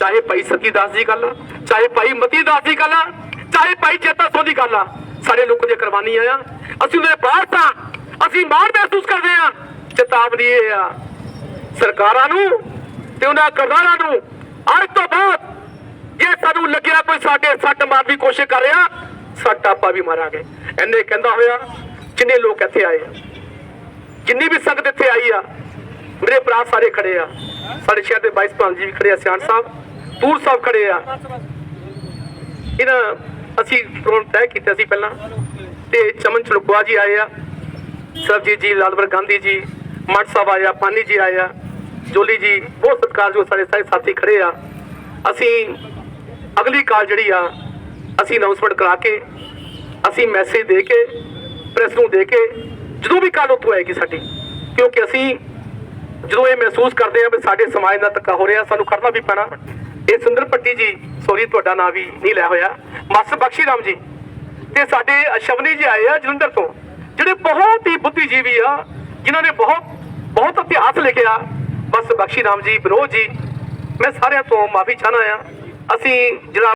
ਚਾਹੇ ਭਾਈ ਸਤੀ ਦਾਸ ਦੀ ਗੱਲ ਆ, ਚਾਹੇ ਭਾਈ ਮਤੀ ਦਾਸ ਦੀ ਗੱਲ ਆ, ਚਾਹੇ ਭਾਈ ਚੇਤਾ ਸੋ ਦੀ ਗੱਲ ਆ ਸਾਡੇ ਲੋਕ ਦੀ ਕੁਰਬਾਨੀ ਆ ਅਸੀਂ ਉਹਦੇ ਬਾਹਰ ਆ ਅਸੀਂ ਮਾਣ ਮਹਿਸੂਸ ਕਰਦੇ ਆ ਚੇਤਾਵਨੀ ਇਹ ਆ, ਸਰਕਾਰਾਂ ਨੂੰ ਤੇ ਉਹਨਾਂ ਕਰਦਾਰਾਂ ਨੂੰ ਅੱਜ ਤੋਂ ਬਾਅਦ ਜੇ ਸਾਨੂੰ ਲੱਗਿਆ ਕੋਈ ਸਾਡੇ ਸੱਟ ਮਾਰਨ ਦੀ ਕੋਸ਼ਿਸ਼ ਕਰ ਰਿਹਾ, ਸੱਟ ਆਪਾਂ ਵੀ ਮਾਰਾਂਗੇ। ਐਨੇ ਕਹਿੰਦਾ ਹੋਇਆ ਜਿੰਨੇ ਲੋਕ ਇੱਥੇ ਆਏ ਆ? ਜਿੰਨੀ ਵੀ ਸੰਗਤ ਇੱਥੇ ਆਈ ਆ? ਮੇਰੇ ਭਰਾ ਸਾਰੇ ਖੜੇ ਆ। ਸਾਡੇ ਸ਼ਹਿਰ ਦੇ ਵਾਈਸ ਪ੍ਰਧਾਨ ਜੀ ਵੀ ਖੜੇ ਆ, ਸਿਆਣ ਸਾਹਿਬ। ਤੂਰ ਸਾਹਿਬ ਖੜੇ ਆ। ਇਹਨਾਂ ਅਸੀਂ ਪ੍ਰੋਗਰਾਮ ਤੈਅ ਕੀਤਾ ਸੀ ਪਹਿਲਾਂ ਤੇ ਚਮਨ ਚਲੁਕਵਾ ਜੀ ਆਏ ਆ। ਸਰਬਜੀਤ ਜੀ ਲਾਲਵਰ ਗਾਂਧੀ ਜੀ ਮੱਟ ਸਾਹਿਬ ਆਇਆ ਪਾਨੀ ਜੀ ਆਇਆ ਜੋਲੀ ਜੀ ਬਹੁਤ ਸਤਿਕਾਰਯੋਗ ਸਾਡੇ ਸਾਰੇ ਸਾਥੀ ਖੜੇ ਆ। ਅਸੀਂ ਅਗਲੀ ਕਾਲ ਜਿਹੜੀ ਆ ਅਸੀਂ ਅਨਾਉਂਸਮੈਂਟ ਕਰਾ ਕੇ ਅਸੀਂ ਮੈਸੇਜ ਦੇ ਕੇ ਪ੍ਰੈਸ ਨੂੰ ਦੇ ਕੇ ਜਦੋਂ ਵੀ ਕਾਲ ਉੱਥੋਂ ਆਏਗੀ ਸਾਡੀ ਕਿਉਂਕਿ ਅਸੀਂ ਜਦੋਂ ਇਹ ਮਹਿਸੂਸ ਕਰਦੇ ਆ ਵੀ ਸਾਡੇ ਸਮਾਜ ਨਾਲ ਧੱਕਾ ਹੋ ਰਿਹਾ ਸਾਨੂੰ ਕਰਨਾ ਵੀ ਪੈਣਾ। ਇਹ ਸੁੰਦਰ ਪੱਟੀ ਜੀ ਸੋਰੀ ਤੁਹਾਡਾ ਨਾਂ ਵੀ ਨਹੀਂ ਲਿਆ ਹੋਇਆ। ਮਾਸਟਰ ਬਖਸ਼ੀ ਰਾਮ ਜੀ, ਤੇ ਸਾਡੇ ਅਸ਼ਵਨੀ ਜੀ ਆਏ ਆ ਜਲੰਧਰ ਤੋਂ, ਜਿਹੜੇ ਬਹੁਤ ਹੀ ਬੁੱਧੀਜੀਵੀ ਆ, ਜਿਨ੍ਹਾਂ ਨੇ ਬਹੁਤ ਬਹੁਤ ਇਤਿਹਾਸ ਲਿਖਿਆ। ਬਸ ਬਖਸ਼ੀ ਰਾਮ ਜੀ ਵਿਨੋਦ ਜੀ, ਮੈਂ ਸਾਰਿਆਂ ਤੋਂ ਮਾਫੀ ਚਾਹਨਾ ਆ। ਅਸੀਂ ਜਿਹੜਾ